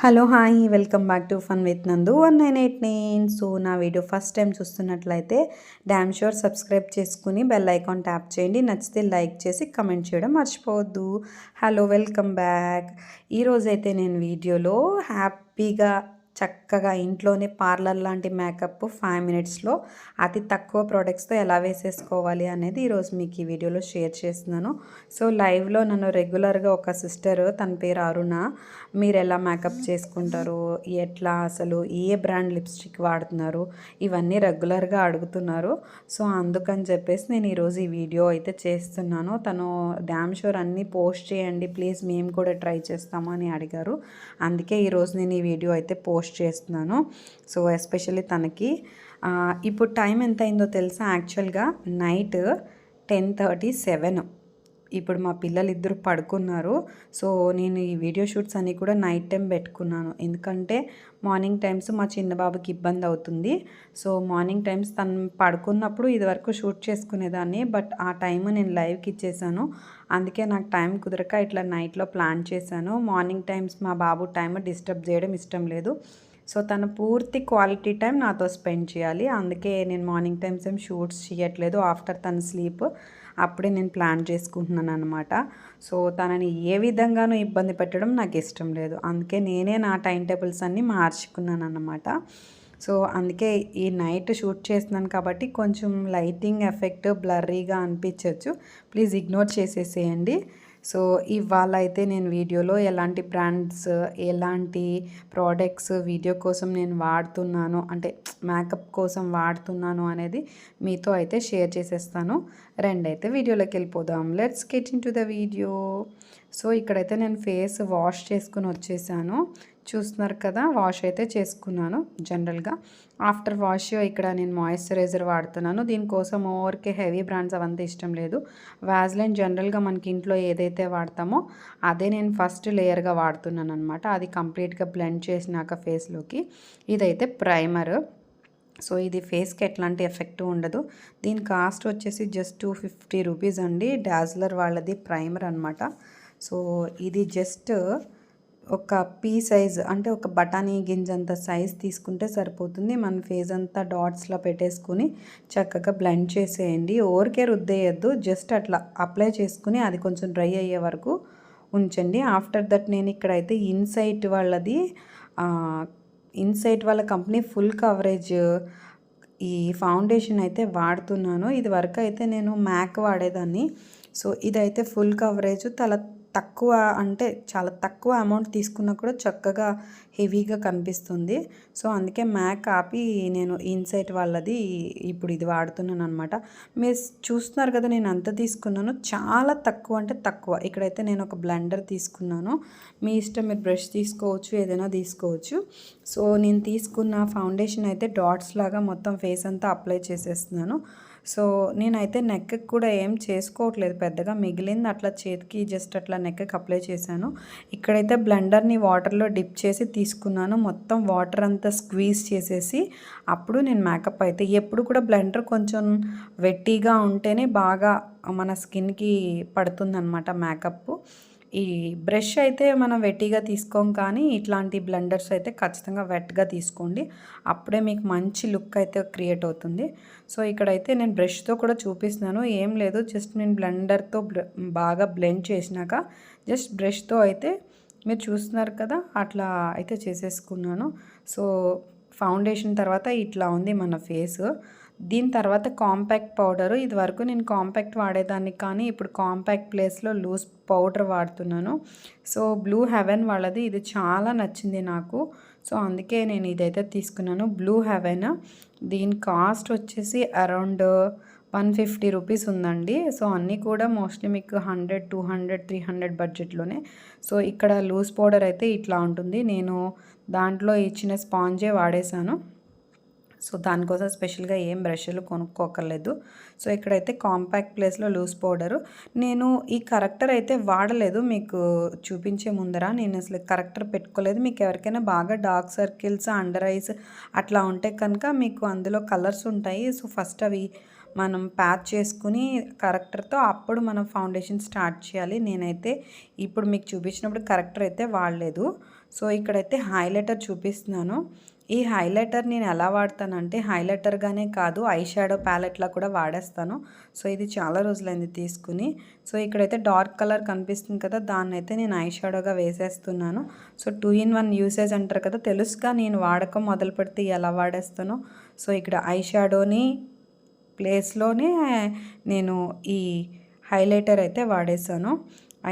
Hello hi welcome back to fun with Nandu one nine eight nine. So నా video first time చూస్తున్నట్లయితే damn sure subscribe చేసుకుని bell icon tap చేయండి. నచ్చితే like చేసి comment చేయడం మర్చిపోవద్దు. Hello welcome back. ఈరోజైతే నేను వీడియోలో హ్యాపీగా చక్కగా ఇంట్లోనే పార్లర్ లాంటి మేకప్ ఫైవ్ మినిట్స్లో అతి తక్కువ ప్రోడక్ట్స్తో ఎలా వేసేసుకోవాలి అనేది ఈరోజు మీకు ఈ వీడియోలో షేర్ చేస్తున్నాను. సో లైవ్లో నన్ను రెగ్యులర్గా ఒక సిస్టర్ తన పేరు అరుణ. మీరు ఎలా మేకప్ చేసుకుంటారు? ఎట్లా అసలు? ఏ బ్రాండ్ లిప్స్టిక్ వాడుతున్నారు? ఇవన్నీ రెగ్యులర్గా అడుగుతున్నారు. సో అందుకని చెప్పేసి నేను ఈరోజు ఈ వీడియో అయితే చేస్తున్నాను. తను డ్యామ్ షోర్ అన్నీ పోస్ట్ చేయండి. ప్లీజ్ మేము కూడా ట్రై చేస్తామని అని అడిగారు. అందుకే ఈరోజు నేను ఈ వీడియో అయితే పోస్ట్ చేస్తున్నాను. సో ఎస్పెషల్లీ తనకి. ఇప్పుడు టైం ఎంత అయిందో తెలుసా? యాక్చువల్గా నైట్ టెన్ థర్టీ సెవెన్. ఇప్పుడు మా పిల్లలు ఇద్దరు పడుకున్నారు. సో నేను ఈ వీడియో షూట్స్ అన్నీ కూడా నైట్ టైం పెట్టుకున్నాను. ఎందుకంటే మార్నింగ్ టైమ్స్ మా చిన్న బాబుకి ఇబ్బంది అవుతుంది. సో మార్నింగ్ టైమ్స్ తను పడుకున్నప్పుడు ఇదివరకు షూట్ చేసుకునేదాన్ని. బట్ ఆ టైం నేను లైవ్కి ఇచ్చేసాను. అందుకే నాకు టైం కుదరక ఇట్లా నైట్లో ప్లాన్ చేశాను. మార్నింగ్ టైమ్స్ మా బాబు టైం డిస్టర్బ్ చేయడం ఇష్టం లేదు. సో తను పూర్తి క్వాలిటీ టైం నాతో స్పెండ్ చేయాలి. అందుకే నేను మార్నింగ్ టైమ్స్ ఏం షూట్స్ చేయట్లేదు ఆఫ్టర్ తన స్లీప్. అప్పుడే నేను ప్లాన్ చేసుకుంటున్నాను అనమాట సో తనని ఏ విధంగానూ ఇబ్బంది పెట్టడం నాకు ఇష్టం లేదు. అందుకే నేనే నా టైం టేబుల్స్ అన్నీ మార్చుకున్నాను అనమాట సో అందుకే ఈ నైట్ షూట్ చేస్తున్నాను కాబట్టి కొంచెం లైటింగ్ ఎఫెక్ట్ బ్లర్రీగా అనిపించవచ్చు ప్లీజ్ ఇగ్నోర్ చేసేసేయండి. సో ఇవాళ అయితే నేను వీడియోలో ఎలాంటి బ్రాండ్స్ ఎలాంటి ప్రోడక్ట్స్ వీడియో కోసం నేను వాడుతున్నాను అంటే మేకప్ కోసం వాడుతున్నాను అనేది మీతో అయితే షేర్ చేసేస్తాను. రెండైతే వీడియోలోకి వెళ్ళిపోదాం. Let's get into the video so ఇక్కడైతే నేను ఫేస్ వాష్ చేసుకుని వచ్చేసాను. చూస్తున్నారు కదా వాష్ అయితే చేసుకున్నాను జనరల్గా. ఆఫ్టర్ వాష్ ఇక్కడ నేను మాయిశ్చరైజర్ వాడుతున్నాను. దీనికోసం ఓవర్కే హెవీ బ్రాండ్స్ అవంతా ఇష్టం లేదు. వ్యాజ్లైన్ జనరల్గా మనకి ఇంట్లో ఏదైతే వాడతామో అదే నేను ఫస్ట్ లేయర్గా వాడుతున్నాను అనమాట అది కంప్లీట్గా బ్లెండ్ చేసినాక ఫేస్లోకి. ఇదైతే ప్రైమర్. సో ఇది ఫేస్కి ఎట్లాంటి ఎఫెక్ట్ ఉండదు. దీని కాస్ట్ వచ్చేసి జస్ట్ టూ ఫిఫ్టీ రూపీస్ అండి. డాజ్లర్ వాళ్ళది ప్రైమర్ అనమాట సో ఇది జస్ట్ ఒక పీ సైజ్ అంటే ఒక బఠానీ గింజ అంత సైజ్ తీసుకుంటే సరిపోతుంది. మన ఫేస్ అంతా డాట్స్లో పెట్టేసుకుని చక్కగా బ్లెండ్ చేసేయండి. ఓరికే రుద్దేయద్దు. జస్ట్ అట్లా అప్లై చేసుకుని అది కొంచెం డ్రై అయ్యే వరకు ఉంచండి. ఆఫ్టర్ దట్ నేను ఇక్కడైతే ఇన్సైట్ వాళ్ళది ఇన్సైట్ వాళ్ళ కంపెనీ ఫుల్ కవరేజ్ ఈ ఫౌండేషన్ అయితే వాడుతున్నాను. ఇది వరకు అయితే నేను మ్యాక్ వాడేదాన్ని. సో ఇదైతే ఫుల్ కవరేజ్. తల తక్కువ అంటే చాలా తక్కువ అమౌంట్ తీసుకున్నా కూడా చక్కగా హెవీగా కనిపిస్తుంది. సో అందుకే మ్యాక్ ఆపి నేను ఇన్సైట్ వాళ్ళది ఇప్పుడు ఇది వాడుతున్నాను అనమాట మీరు చూస్తున్నారు కదా నేను అంత తీసుకున్నాను. చాలా తక్కువ అంటే తక్కువ. ఇక్కడైతే నేను ఒక బ్లెండర్ తీసుకున్నాను. మీ ఇష్టం మీరు బ్రష్ తీసుకోవచ్చు ఏదైనా తీసుకోవచ్చు. సో నేను తీసుకున్న ఫౌండేషన్ అయితే డాట్స్ లాగా మొత్తం ఫేస్ అంతా అప్లై చేసేస్తున్నాను. సో నేనైతే నెక్కి కూడా ఏం చేసుకోవట్లేదు. పెద్దగా మిగిలింది అట్లా చేతికి జస్ట్ అట్లా నెక్కి అప్లై చేశాను. ఇక్కడైతే బ్లెండర్ని వాటర్లో డిప్ చేసి తీసుకున్నాను. మొత్తం వాటర్ అంతా స్క్వీజ్ చేసేసి అప్పుడు నేను మేకప్ అయితే ఎప్పుడు కూడా బ్లెండర్ కొంచెం వెట్టిగా ఉంటేనే బాగా మన స్కిన్కి పడుతుందన్నమాట మేకప్ ఈ బ్రష్ అయితే మనం వెట్టిగా తీసుకోం కానీ ఇట్లాంటి బ్లెండర్స్ అయితే ఖచ్చితంగా వెట్గా తీసుకోండి. అప్పుడే మీకు మంచి లుక్ అయితే క్రియేట్ అవుతుంది. సో ఇక్కడైతే నేను బ్రష్తో కూడా చూపిస్తున్నాను. ఏం లేదు జస్ట్ నేను బ్లెండర్తో బాగా బ్లెండ్ చేసినాక జస్ట్ బ్రష్తో అయితే మీరు చూస్తున్నారు కదా అట్లా అయితే చేసేసుకున్నాను. సో ఫౌండేషన్ తర్వాత ఇట్లా ఉంది మన ఫేస్. దీని తర్వాత కాంపాక్ట్ పౌడరు. ఇది వరకు నేను కాంపాక్ట్ వాడేదాన్ని కానీ ఇప్పుడు కాంపాక్ట్ ప్లేస్లో లూజ్ పౌడర్ వాడుతున్నాను. సో బ్లూ హెవెన్ వాళ్ళది. ఇది చాలా నచ్చింది నాకు. సో అందుకే నేను ఇదైతే తీసుకున్నాను. Blue heaven. దీని కాస్ట్ వచ్చేసి అరౌండ్ వన్ ఫిఫ్టీ రూపీస్ ఉందండి. సో అన్నీ కూడా మోస్ట్లీ మీకు hundred two hundred three hundred బడ్జెట్లోనే. సో ఇక్కడ లూజ్ పౌడర్ అయితే ఇట్లా ఉంటుంది. నేను దాంట్లో ఇచ్చిన స్పాంజే వాడేశాను. సో దానికోసం స్పెషల్గా ఏం బ్రష్లు కొనుక్కోకర్లేదు. సో ఇక్కడైతే కాంపాక్ట్ ప్లేస్లో లూజ్ పౌడరు. నేను ఈ కరెక్టర్ అయితే వాడలేదు మీకు చూపించే ముందర. నేను అసలు కరెక్టర్ పెట్టుకోలేదు. మీకు ఎవరికైనా బాగా డార్క్ సర్కిల్స్ అండర్ ఐస్ అట్లా ఉంటే కనుక మీకు అందులో కలర్స్ ఉంటాయి. సో ఫస్ట్ అవి మనం ప్యాచ్ చేసుకుని కరెక్టర్తో అప్పుడు మనం ఫౌండేషన్ స్టార్ట్ చేయాలి. నేనైతే ఇప్పుడు మీకు చూపించినప్పుడు కరెక్టర్ అయితే వాడలేదు. సో ఇక్కడైతే హైలైటర్ చూపిస్తున్నాను. ఈ హైలైటర్ నేను ఎలా వాడతానంటే హైలైటర్గానే కాదు ఐ షాడో ప్యాలెట్లా కూడా వాడేస్తాను. సో ఇది చాలా రోజులైంది తీసుకుని. సో ఇక్కడైతే డార్క్ కలర్ కనిపిస్తుంది కదా దాన్ని అయితే నేను ఐ షాడోగా వేసేస్తున్నాను. So two in one usage అంటారు కదా తెలుసుగా నేను వాడకం మొదలు పెడితే ఎలా వాడేస్తానో. సో ఇక్కడ ఐ షాడోని ప్లేస్లోనే నేను ఈ హైలైటర్ అయితే వాడేసాను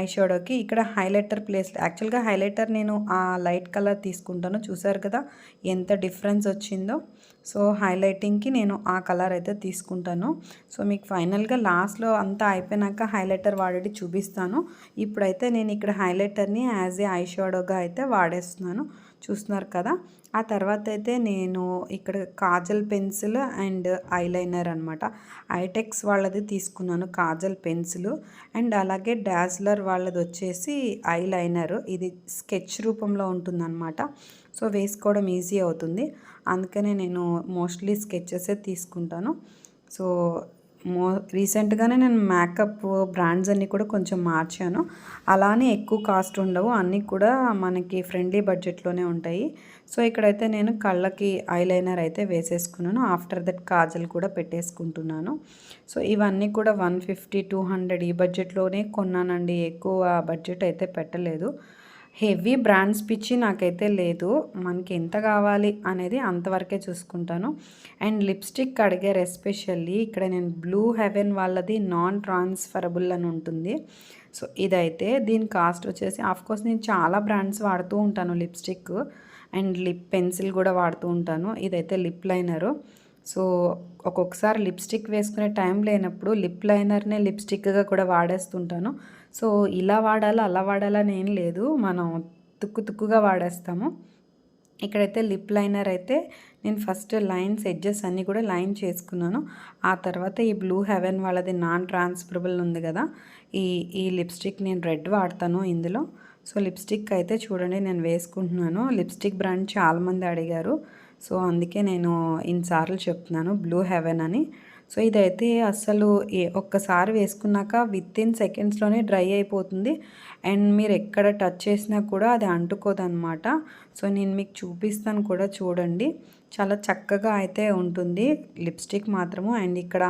ఐ షాడోకి ఇక్కడ హైలైటర్ ప్లేస్. యాక్చువల్గా హైలైటర్ నేను ఆ లైట్ కలర్ తీసుకుంటాను. చూసారు కదా ఎంత డిఫరెన్స్ వచ్చిందో. సో హైలైటింగ్కి నేను ఆ కలర్ అయితే తీసుకుంటాను. సో మీకు ఫైనల్గా లాస్ట్లో అంతా అయిపోయినాక హైలైటర్ వాడేది చూపిస్తాను. ఇప్పుడైతే నేను ఇక్కడ హైలైటర్ని యాజ్ ఏ ఐ షాడోగా అయితే వాడేస్తున్నాను. చూస్తున్నారు కదా. ఆ తర్వాత అయితే నేను ఇక్కడ కాజల్ పెన్సిల్ అండ్ ఐలైనర్ అనమాట ఐటెక్స్ వాళ్ళది తీసుకున్నాను కాజల్ పెన్సిల్. అండ్ అలాగే డాజ్లర్ వాళ్ళది వచ్చేసి ఐలైనర్. ఇది స్కెచ్ రూపంలో ఉంటుందన్నమాట. సో వేసుకోవడం ఈజీ అవుతుంది. అందుకనే నేను మోస్ట్లీ స్కెచెసే తీసుకుంటాను. సో మో రీసెంట్గానే నేను మేకప్ బ్రాండ్స్ అన్నీ కూడా కొంచెం మార్చాను. అలానే ఎక్కువ కాస్ట్ ఉండవు. అన్నీ కూడా మనకి ఫ్రెండ్లీ బడ్జెట్లోనే ఉంటాయి. సో ఇక్కడైతే నేను కళ్ళకి ఐలైనర్ అయితే వేసేసుకున్నాను. ఆఫ్టర్ దట్ కాజల్ కూడా పెట్టేసుకుంటున్నాను. సో ఇవన్నీ కూడా వన్ ఫిఫ్టీ టూ హండ్రెడ్ ఈ బడ్జెట్లోనే కొన్నానండి. ఎక్కువ బడ్జెట్ అయితే పెట్టలేదు. హెవీ బ్రాండ్స్ పిచ్చి నాకైతే లేదు. మనకి ఎంత కావాలి అనేది అంతవరకే చూసుకుంటాను. అండ్ లిప్స్టిక్ అడిగారు ఎస్పెషల్లీ. ఇక్కడ నేను బ్లూ హెవెన్ వాళ్ళది నాన్ ట్రాన్స్ఫరబుల్ అని ఉంటుంది. సో ఇదైతే దీని కాస్ట్ వచ్చేసి ఆఫ్కోర్స్ నేను చాలా బ్రాండ్స్ వాడుతూ ఉంటాను లిప్స్టిక్ అండ్ లిప్ పెన్సిల్ కూడా వాడుతూ ఉంటాను. ఇదైతే లిప్ లైనరు. సో ఒక్కొక్కసారి లిప్స్టిక్ వేసుకునే టైం లేనప్పుడు లిప్ లైనర్నే లిప్స్టిక్గా కూడా వాడేస్తుంటాను. సో ఇలా వాడాలా అలా వాడాలని ఏం లేదు. మనం తుక్కు తుక్కుగా వాడేస్తాము. ఇక్కడైతే లిప్ లైనర్ అయితే నేను ఫస్ట్ లైన్స్ ఎడ్జెస్ అన్నీ కూడా లైన్ చేసుకున్నాను. ఆ తర్వాత ఈ బ్లూ హెవెన్ వాళ్ళది నాన్ ట్రాన్స్ఫరబుల్ ఉంది కదా ఈ ఈ లిప్స్టిక్ నేను రెడ్ వాడతాను ఇందులో. సో లిప్స్టిక్ అయితే చూడండి నేను వేసుకుంటున్నాను. లిప్స్టిక్ బ్రాండ్ చాలామంది అడిగారు. సో అందుకే నేను ఇన్నిసార్లు చెప్తున్నాను బ్లూ హెవెన్ అని. సో ఇదైతే అస్సలు ఏ ఒక్కసారి వేసుకున్నాక విత్ ఇన్ సెకండ్స్లోనే డ్రై అయిపోతుంది. అండ్ మీరు ఎక్కడ టచ్ చేసినా కూడా అది అంటుకోదన్నమాట. సో నేను మీకు చూపిస్తాను కూడా చూడండి. చాలా చక్కగా అయితే ఉంటుంది లిప్స్టిక్ మాత్రము. అండ్ ఇక్కడ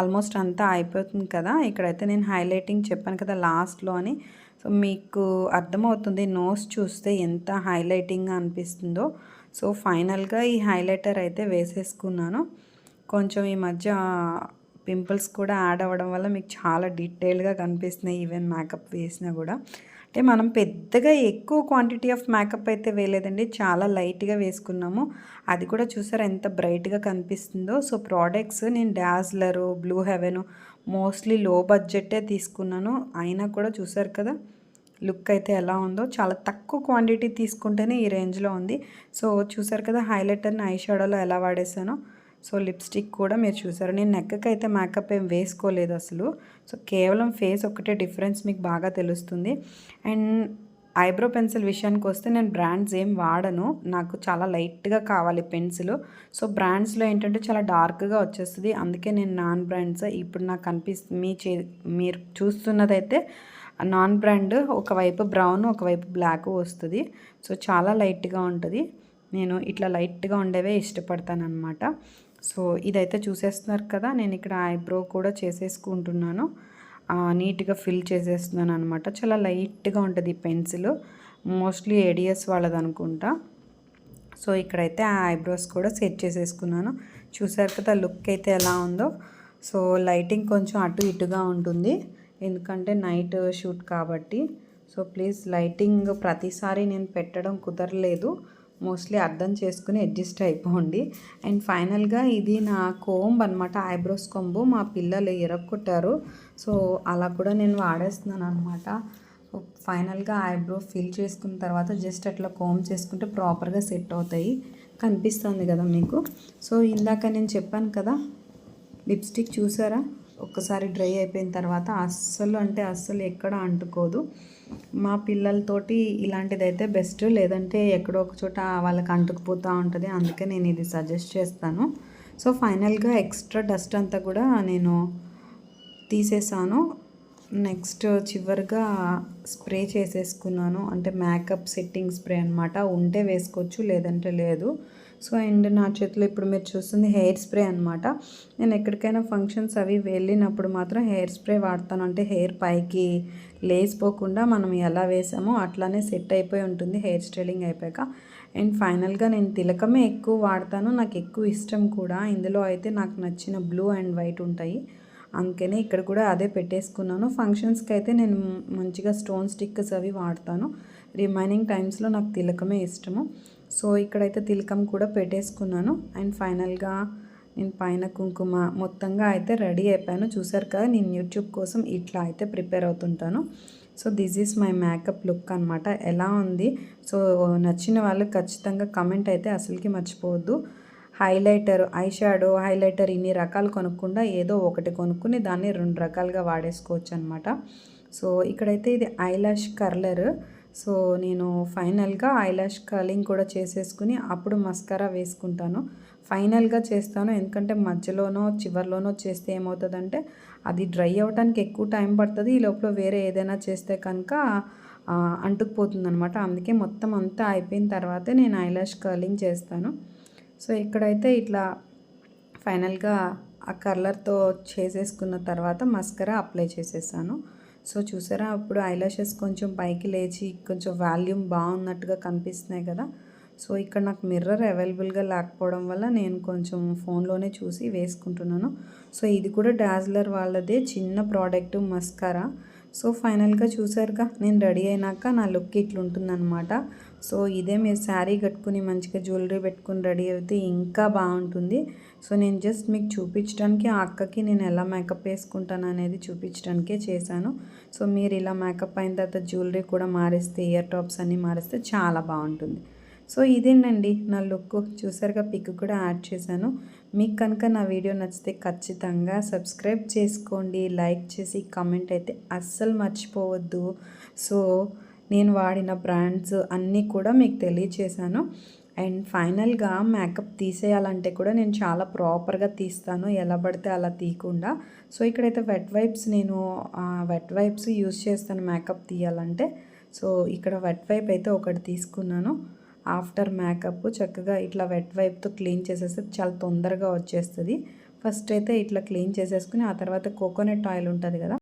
ఆల్మోస్ట్ అంతా అయిపోతుంది కదా. ఇక్కడైతే నేను హైలైటింగ్ చెప్పాను కదా లాస్ట్లో అని. సో మీకు అర్థమవుతుంది నోస్ చూస్తే ఎంత హైలైటింగ్గా అనిపిస్తుందో. సో ఫైనల్గా ఈ హైలైటర్ అయితే వేసేసుకున్నాను. కొంచెం ఈ మధ్య పింపుల్స్ కూడా యాడ్ అవ్వడం వల్ల మీకు చాలా డీటెయిల్గా కనిపిస్తున్నాయి ఈవెన్ మేకప్ వేసినా కూడా. అంటే మనం పెద్దగా ఎక్కువ క్వాంటిటీ ఆఫ్ మేకప్ అయితే వేయలేదండి చాలా లైట్గా వేసుకున్నాము. అది కూడా చూసారా ఎంత బ్రైట్గా కనిపిస్తుందో. సో ప్రోడక్ట్స్ నేను డాజ్లరు బ్లూ హెవెన్ మోస్ట్లీ లో బడ్జెటే తీసుకున్నాను. అయినా కూడా చూసారు కదా లుక్ అయితే ఎలా ఉందో. చాలా తక్కువ క్వాంటిటీ తీసుకుంటేనే ఈ రేంజ్లో ఉంది. సో చూసారు కదా హైలైటర్ని ఐ షాడోలో ఎలా వాడేసానో. సో లిప్స్టిక్ కూడా మీరు చూసారు. నేను నెక్కకి అయితే మేకప్ ఏం వేసుకోలేదు అసలు. సో కేవలం ఫేస్ ఒకటే డిఫరెన్స్ మీకు బాగా తెలుస్తుంది. అండ్ ఐబ్రో పెన్సిల్ విషయానికి వస్తే నేను బ్రాండ్స్ ఏం వాడను. నాకు చాలా లైట్గా కావాలి పెన్సిల్ సో బ్రాండ్స్లో ఏంటంటే చాలా డార్క్గా వచ్చేస్తుంది. అందుకే నేను నాన్ బ్రాండ్స్ ఇప్పుడు నాకు కనిపిస్తుంది మీ చే మీరు చూస్తున్నదైతే నాన్ బ్రాండ్ ఒకవైపు బ్రౌన్ ఒకవైపు బ్లాక్ వస్తుంది. సో చాలా లైట్గా ఉంటుంది. నేను ఇట్లా లైట్గా ఉండేవే ఇష్టపడతాను అనమాట సో ఇదైతే చూసేస్తున్నారు కదా నేను ఇక్కడ ఐబ్రో కూడా చేసేసుకుంటున్నాను. నీట్గా ఫిల్ చేసేస్తున్నాను అనమాట చాలా లైట్గా ఉంటుంది పెన్సిల్. మోస్ట్లీ ఏడియస్ వాళ్ళది అనుకుంటా సో ఇక్కడైతే ఆ ఐబ్రోస్ కూడా సెట్ చేసేసుకున్నాను. చూసారు కదా లుక్ అయితే ఎలా ఉందో. సో లైటింగ్ కొంచెం అటు ఇటుగా ఉంటుంది. ఎందుకంటే నైట్ షూట్ కాబట్టి. సో ప్లీజ్ లైటింగ్ ప్రతిసారి నేను పెట్టడం కుదరలేదు. మోస్ట్లీ అర్థం చేసుకుని అడ్జస్ట్ అయిపోండి. అండ్ ఫైనల్గా ఇది నా కోంబ్ అనమాట ఐబ్రోస్ కొంబు మా పిల్లలు ఎరక్కొట్టారు సో అలా కూడా నేను వాడేస్తున్నాను అనమాట ఫైనల్గా ఐబ్రో ఫిల్ చేసుకున్న తర్వాత జస్ట్ అట్లా కోమ్ చేసుకుంటే ప్రాపర్గా సెట్ అవుతాయి. కనిపిస్తుంది కదా మీకు? సో ఇందాక నేను చెప్పాను కదా లిప్స్టిక్ చూసారా? ఒక్కసారి డ్రై అయిపోయిన తర్వాత అస్సలు అంటే అస్సలు ఎక్కడ అంటుకోదు. మా పిల్లలతోటి ఇలాంటిది అయితే బెస్ట్ లేదంటే ఎక్కడో ఒక చోట వాళ్ళకి అంటుకుపోతూ ఉంటుంది. అందుకే నేను ఇది సజెస్ట్ చేస్తాను. సో ఫైనల్గా ఎక్స్ట్రా డస్ట్ అంతా కూడా నేను తీసేసాను. నెక్స్ట్ చివరిగా స్ప్రే చేసేసుకున్నాను. అంటే మేకప్ సెట్టింగ్ స్ప్రే అనమాట ఉంటే వేసుకోవచ్చు లేదంటే లేదు. సో అండ్ నా చేతిలో ఇప్పుడు మీరు చూస్తుంది హెయిర్ స్ప్రే అనమాట నేను ఎక్కడికైనా ఫంక్షన్స్ అవి వెళ్ళినప్పుడు మాత్రం హెయిర్ స్ప్రే వాడతాను. అంటే హెయిర్ పైకి లేసిపోకుండా మనం ఎలా వేసామో అట్లానే సెట్ అయిపోయి ఉంటుంది హెయిర్ స్టైలింగ్ అయిపోయాక. అండ్ ఫైనల్గా నేను తిలకమే ఎక్కువ వాడతాను నాకు ఎక్కువ ఇష్టం కూడా. ఇందులో అయితే నాకు నచ్చిన బ్లూ అండ్ వైట్ ఉంటాయి. అందుకనే ఇక్కడ కూడా అదే పెట్టేసుకున్నాను. ఫంక్షన్స్కి అయితే నేను మంచిగా స్టోన్ స్టిక్స్ అవి వాడతాను. రిమైనింగ్ టైమ్స్లో నాకు తిలకమే ఇష్టము. సో ఇక్కడైతే తిలకం కూడా పెట్టేసుకున్నాను. అండ్ ఫైనల్గా నేను పైన కుంకుమ మొత్తంగా అయితే రెడీ అయిపోయాను. చూసారు కదా నేను యూట్యూబ్ కోసం ఇట్లా అయితే prepare అవుతుంటాను. So this is my makeup look అనమాట ఎలా ఉంది? సో నచ్చిన వాళ్ళు ఖచ్చితంగా కమెంట్ అయితే అసలుకి మర్చిపోవద్దు. హైలైటర్ ఐ షాడో హైలైటర్ ఇన్ని రకాలు కొనుక్కుండా ఏదో ఒకటి కొనుక్కుని దాన్ని రెండు రకాలుగా వాడేసుకోవచ్చు అనమాట సో ఇక్కడైతే ఇది ఐలాష్ కర్లర్. సో నేను ఫైనల్గా ఐలాష్ కర్లింగ్ కూడా చేసేసుకుని అప్పుడు మస్కారా వేసుకుంటాను. ఫైనల్గా చేస్తాను. ఎందుకంటే మధ్యలోనో చివరిలోనో చేస్తే ఏమవుతుందంటే అది డ్రై అవ్వడానికి ఎక్కువ టైం పడుతుంది. ఈ లోపల వేరే ఏదైనా చేస్తే కనుక అంటుకుపోతుంది అనమాట అందుకే మొత్తం అంతా అయిపోయిన తర్వాతే నేను ఐలాష్ కర్లింగ్ చేస్తాను. సో ఇక్కడైతే ఇట్లా ఫైనల్గా ఆ కలర్తో చేసేసుకున్న తర్వాత మస్కరా అప్లై చేసేసాను. సో చూసారా అప్పుడు ఐలాషెస్ కొంచెం పైకి లేచి కొంచెం వాల్యూమ్ బాగున్నట్టుగా కనిపిస్తున్నాయి కదా. సో ఇక్కడ నాకు మిర్రర్ అవైలబుల్గా లేకపోవడం వల్ల నేను కొంచెం ఫోన్లోనే చూసి వేసుకుంటున్నాను. సో ఇది కూడా డాజ్లర్ వాళ్ళదే చిన్న ప్రోడక్ట్ మస్కారా. సో ఫైనల్గా చూసారుగా నేను రెడీ అయినాక నా లుక్ ఇట్లుంటుందన్నమాట. సో ఇదే మీరు శారీ కట్టుకుని మంచిగా జ్యువెలరీ పెట్టుకుని రెడీ అయితే ఇంకా బాగుంటుంది. సో నేను జస్ట్ మీకు చూపించడానికి ఆ అక్కకి నేను ఎలా మేకప్ వేసుకుంటాను అనేది చూపించడానికే చేశాను. సో మీరు ఇలా మేకప్ అయిన తర్వాత జ్యువెలరీ కూడా మారిస్తే ఇయర్ టాప్స్ అన్నీ మారిస్తే చాలా బాగుంటుంది. సో ఇదేనండి నా లుక్. చూసారుగా పిక్ కూడా యాడ్ చేశాను. మీకు కనుక నా వీడియో నచ్చితే ఖచ్చితంగా సబ్స్క్రైబ్ చేసుకోండి. లైక్ చేసి కామెంట్ అయితే అస్సలు మర్చిపోవద్దు. సో నేను వాడిన బ్రాండ్స్ అన్నీ కూడా మీకు తెలియచేశాను. అండ్ ఫైనల్గా మేకప్ తీసేయాలంటే కూడా నేను చాలా ప్రాపర్గా తీస్తాను. ఎలా పడితే అలా తీయకుండా. సో ఇక్కడైతే వెట్ వైప్స్ నేను వెట్ వైప్స్ యూస్ చేస్తాను మేకప్ తీయాలంటే. సో ఇక్కడ వెట్ వైప్ అయితే ఒకటి తీసుకున్నాను. ఆఫ్టర్ మేకప్ చక్కగా ఇట్లా వెట్ వైప్తో క్లీన్ చేసేస్తే చాలా తొందరగా వచ్చేస్తుంది. ఫస్ట్ అయితే ఇట్లా క్లీన్ చేసేసుకుని ఆ తర్వాత కోకోనట్ ఆయిల్ ఉంటుంది కదా.